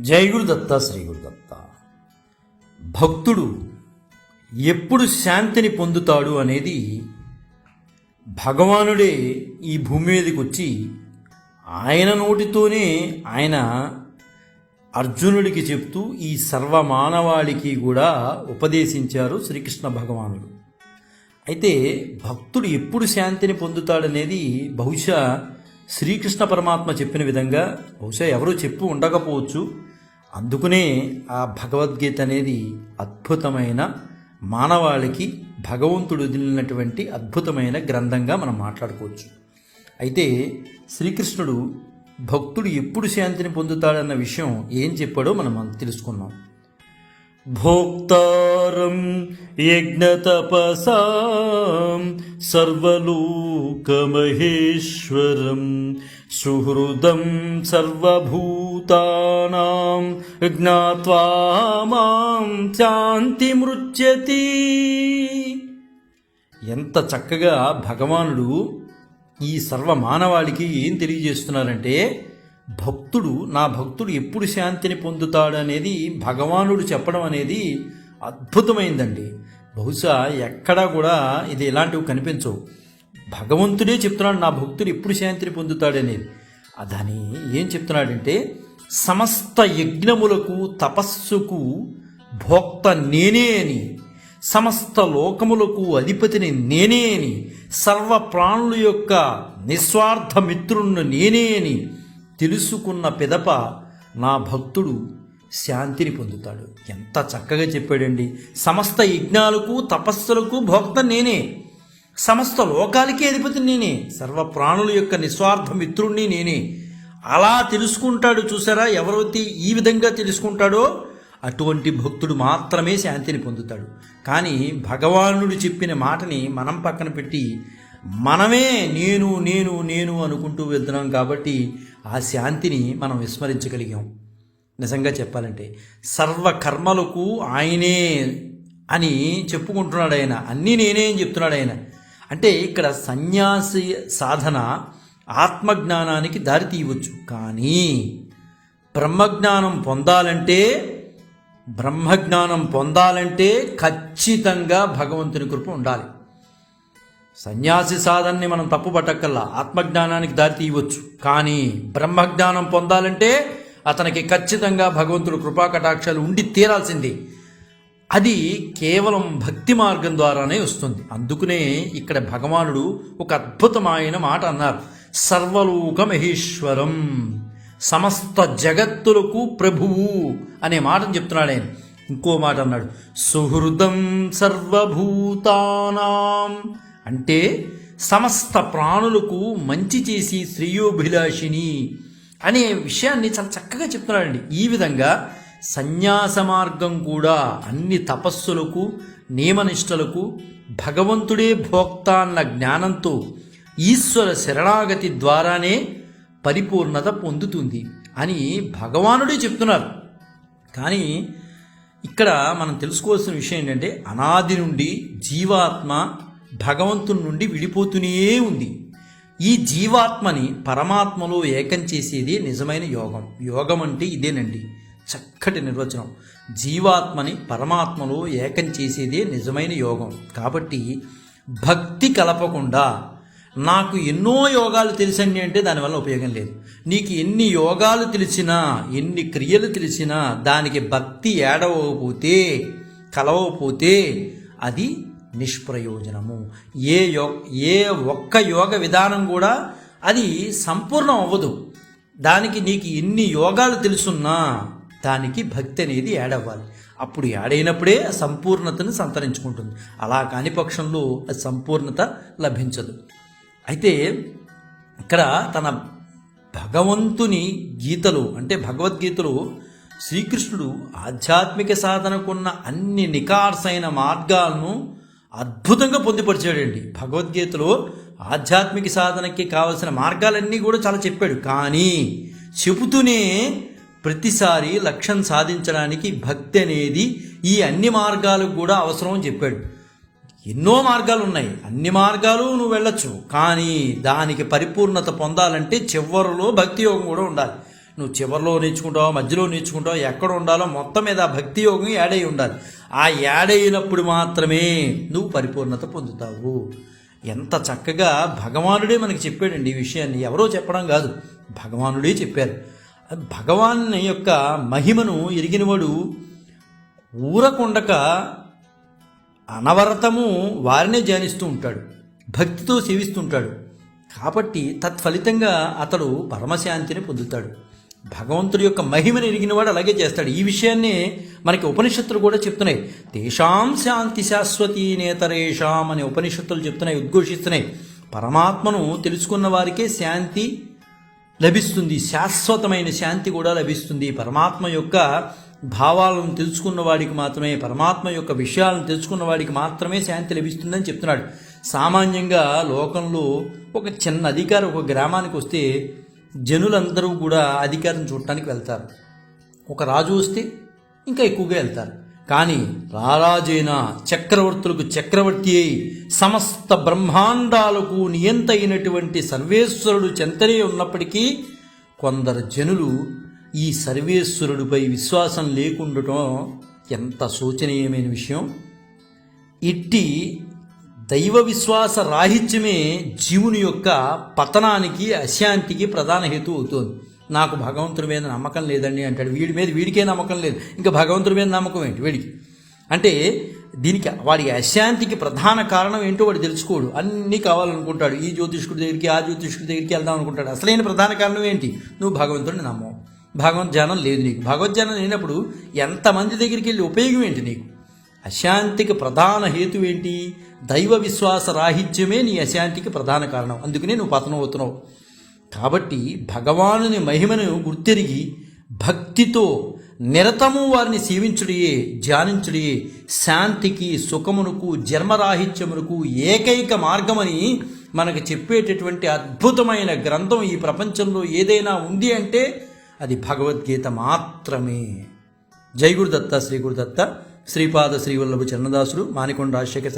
జై గురుదత్త శ్రీ గురుదత్త. భక్తుడు ఎప్పుడు శాంతిని పొందుతాడు అనేది భగవానుడే ఈ భూమి మీదకి వచ్చి ఆయన నోటితోనే ఆయన అర్జునుడికి చెప్తూ ఈ సర్వమానవాళికి కూడా ఉపదేశించారు శ్రీకృష్ణ భగవానుడు. అయితే భక్తుడు ఎప్పుడు శాంతిని పొందుతాడనేది బహుశా శ్రీకృష్ణ పరమాత్మ చెప్పిన విధంగా బహుశా ఎవరూ చెప్పు ఉండకపోవచ్చు. అందుకనే ఆ భగవద్గీత అనేది అద్భుతమైన మానవాళికి భగవంతుడు వదిలినటువంటి అద్భుతమైన గ్రంథంగా మనం మాట్లాడుకోవచ్చు. అయితే శ్రీకృష్ణుడు భక్తుడు ఎప్పుడు శాంతిని పొందుతాడన్న విషయం ఏం చెప్పాడో మనం తెలుసుకున్నాం. భోక్తారం యజ్ఞతపసాం సర్వలోకమహేశ్వరం సుహృదం సర్వభూతానాం జ్ఞాత్వా మాం శాంతి మృత్యతి ఎంత చక్కగా భగవానుడు ఈ సర్వ మానవాళికి ఏం తెలియజేస్తున్నారంటే భక్తుడు నా భక్తుడు ఎప్పుడు శాంతిని పొందుతాడు అనేది భగవానుడు చెప్పడం అనేది అద్భుతమైందండి. బహుశా ఎక్కడా కూడా ఇది ఇలాంటివి కనిపించవు. భగవంతుడే చెప్తున్నాడు నా భక్తుడు ఎప్పుడు శాంతిని పొందుతాడనేది అదని ఏం చెప్తున్నాడంటే సమస్త యజ్ఞములకు తపస్సుకు భోక్త నేనే అని సమస్త లోకములకు అధిపతిని నేనే అని సర్వ ప్రాణుల యొక్క నిస్వార్థ మిత్రుణ్ణి నేనే అని తెలుసుకున్న పిదప నా భక్తుడు శాంతిని పొందుతాడు. ఎంత చక్కగా చెప్పాడండి. సమస్త యజ్ఞాలకు తపస్సులకు భోక్త నేనే. సమస్త లోకాలకి అధిపతి నేనే. సర్వ ప్రాణుల యొక్క నిస్వార్థ మిత్రుణ్ణి నేనే. అలా తెలుసుకుంటాడు చూసారా? ఎవరైతే ఈ విధంగా తెలుసుకుంటాడో అటువంటి భక్తుడు మాత్రమే శాంతిని పొందుతాడు. కానీ భగవానుడు చెప్పిన మాటని మనం పక్కన పెట్టి మనమే నేను నేను నేను అనుకుంటూ వెళ్తున్నాం కాబట్టి ఆ శాంతిని మనం విస్మరించగలిగాం. నిజంగా చెప్పాలంటే సర్వ కర్మలకు ఆయనే అని చెప్పుకుంటున్నాడు ఆయన. అన్నీ నేనే అని చెప్తున్నాడు ఆయన. అంటే ఇక్కడ సన్యాసి సాధన ఆత్మజ్ఞానానికి దారి తీయవచ్చు. కానీ బ్రహ్మజ్ఞానం పొందాలంటే బ్రహ్మజ్ఞానం పొందాలంటే ఖచ్చితంగా భగవంతుని కృప ఉండాలి. సన్యాసి సాధనని మనం తప్పు పట్టక్కల్లా ఆత్మజ్ఞానానికి దారి తీయవచ్చు. కానీ బ్రహ్మజ్ఞానం పొందాలంటే అతనికి ఖచ్చితంగా భగవంతుడు కృపా కటాక్షాలు ఉండి తీరాల్సింది. అది కేవలం భక్తి మార్గం ద్వారానే వస్తుంది. అందుకనే ఇక్కడ భగవానుడు ఒక అద్భుతమైన మాట అన్నారు. సర్వలోక మహేశ్వరం సమస్త జగత్తులకు ప్రభువు అనే మాటను చెప్తున్నాడు ఆయన. ఇంకో మాట అన్నాడు. సుహృదం సర్వభూతానాం అంటే సమస్త ప్రాణులకు మంచి చేసి శ్రేయోభిలాషిని అనే విషయాన్ని చాలా చక్కగా చెప్తున్నాడండి. ఈ విధంగా సన్యాస మార్గం కూడా అన్ని తపస్సులకు నియమనిష్టలకు భగవంతుడే భోక్త అన్న జ్ఞానంతో ఈశ్వర శరణాగతి ద్వారానే పరిపూర్ణత పొందుతుంది అని భగవానుడే చెప్తున్నారు. కానీ ఇక్కడ మనం తెలుసుకోవాల్సిన విషయం ఏంటంటే అనాది నుండి జీవాత్మ భగవంతుని నుండి విడిపోతూనే ఉంది. ఈ జీవాత్మని పరమాత్మలో ఏకం చేసేది నిజమైన యోగం. యోగం అంటే ఇదేనండి. చక్కటి నిర్వచనం. జీవాత్మని పరమాత్మలో ఏకం చేసేదే నిజమైన యోగం. కాబట్టి భక్తి కలపకుండా నాకు ఎన్నో యోగాలు తెలిసండి అంటే దానివల్ల ఉపయోగం లేదు. నీకు ఎన్ని యోగాలు తెలిసినా ఎన్ని క్రియలు తెలిసినా దానికి భక్తి ఏడవకపోతే కలవకపోతే అది నిష్ప్రయోజనము. ఏ యో ఏ ఒక్క యోగ విధానం కూడా అది సంపూర్ణం అవ్వదు. దానికి నీకు ఎన్ని యోగాలు తెలుసున్నా దానికి భక్తి అనేది యాడవ్వాలి అప్పుడు యాడైనప్పుడే సంపూర్ణతను సంతరించుకుంటుంది. అలా కాని పక్షంలో అది సంపూర్ణత లభించదు. అయితే ఇక్కడ తన భగవంతుని గీతలు అంటే భగవద్గీతలు శ్రీకృష్ణుడు ఆధ్యాత్మిక సాధనకున్న అన్ని నికార్సైన మార్గాలను అద్భుతంగా పొందుపరిచాడండి. భగవద్గీతలో ఆధ్యాత్మిక సాధనకి కావలసిన మార్గాలన్నీ కూడా చాలా చెప్పాడు. కానీ చెబుతూనే ప్రతిసారి లక్ష్యం సాధించడానికి భక్తి అనేది ఈ అన్ని మార్గాలకు కూడా అవసరం అని చెప్పాడు. ఎన్నో మార్గాలు ఉన్నాయి. అన్ని మార్గాలు నువ్వు వెళ్ళొచ్చు. కానీ దానికి పరిపూర్ణత పొందాలంటే చివరిలో భక్తి యోగం కూడా ఉండాలి. నువ్వు చివరిలో నేర్చుకుంటావో మధ్యలో నేర్చుకుంటావో ఎక్కడ ఉండాలో మొత్తం మీద భక్తి యోగం యాడై ఉండాలి. ఆ యాడైనప్పుడు మాత్రమే నువ్వు పరిపూర్ణత పొందుతావు. ఎంత చక్కగా భగవానుడే మనకి చెప్పాడండి ఈ విషయాన్ని. ఎవరో చెప్పడం కాదు భగవానుడే చెప్పారు. భగవాన్ యొక్క మహిమను ఎరిగినవాడు ఊరకుండక అనవరతము వారినే ధ్యానిస్తూ ఉంటాడు భక్తితో సేవిస్తుంటాడు కాబట్టి తత్ఫలితంగా అతడు పరమశాంతిని పొందుతాడు. భగవంతుడి యొక్క మహిమను ఎరిగినవాడు అలాగే చేస్తాడు. ఈ విషయాన్ని మనకి ఉపనిషత్తులు కూడా చెప్తున్నాయి. తేషాం శాంతి శాశ్వతీ నేతరేషాం అనే ఉపనిషత్తులు చెప్తున్నాయి ఉద్ఘోషిస్తున్నాయి. పరమాత్మను తెలుసుకున్న వారికే శాంతి లభిస్తుంది. శాశ్వతమైన శాంతి కూడా లభిస్తుంది. పరమాత్మ యొక్క భావాలను తెలుసుకున్న వాడికి మాత్రమే పరమాత్మ యొక్క విషయాలను తెలుసుకున్న వాడికి మాత్రమే శాంతి లభిస్తుందని చెప్తున్నాడు. సామాన్యంగా లోకంలో ఒక చిన్న అధికారి ఒక గ్రామానికి వస్తే జనులందరూ కూడా అధికారం చూడటానికి వెళ్తారు. ఒక రాజు వస్తే ఇంకా ఎక్కువగా వెళ్తారు. కానీ రారాజైన చక్రవర్తులకు చక్రవర్తి అయి సమస్త బ్రహ్మాండాలకు నియంత అయినటువంటి సర్వేశ్వరుడు చెంతనే ఉన్నప్పటికీ కొందరు జనులు ఈ సర్వేశ్వరుడిపై విశ్వాసం లేకుండటం ఎంత శోచనీయమైన విషయం? ఇట్టి దైవ విశ్వాస రాహిత్యమే జీవుని యొక్క పతనానికి అశాంతికి ప్రధాన హేతు అవుతుంది. నాకు భగవంతుడి మీద నమ్మకం లేదండి అంటాడు. వీడి మీద వీడికే నమ్మకం లేదు. ఇంకా భగవంతుడి మీద నమ్మకం ఏంటి వీడికి? అంటే దీనికి వాడి అశాంతికి ప్రధాన కారణం ఏంటో వాడు తెలుసుకోడు. అన్నీ కావాలనుకుంటాడు. ఈ జ్యోతిష్కుడి దగ్గరికి ఆ జ్యోతిష్కుడి దగ్గరికి వెళ్దాం అనుకుంటాడు. అసలైన ప్రధాన కారణం ఏంటి? నువ్వు భగవంతుడిని నమ్మవు. భగవద్ ధ్యానం లేదు నీకు. భగవద్ధ్యానం లేనప్పుడు ఎంతమంది దగ్గరికి వెళ్ళి ఉపయోగం ఏంటి నీకు? అశాంతికి ప్రధాన హేతు ఏంటి? దైవ విశ్వాస రాహిత్యమే నీ అశాంతికి ప్రధాన కారణం. అందుకనే నువ్వు పతనం అవుతున్నావు. కాబట్టి భగవానుని మహిమను గుర్తెరిగి భక్తితో నిరతము వారిని సేవించుడియే ధ్యానించుడియే శాంతికి సుఖమునకు జన్మరాహిత్యమునకు ఏకైక మార్గమని మనకు చెప్పేటటువంటి అద్భుతమైన గ్రంథం ఈ ప్రపంచంలో ఏదైనా ఉంది అంటే అది భగవద్గీత మాత్రమే. జై గురుదత్త శ్రీ గురుదత్త. శ్రీపాద శ్రీవల్లభ చరణదాసుడు మానికొండ రాజశేఖర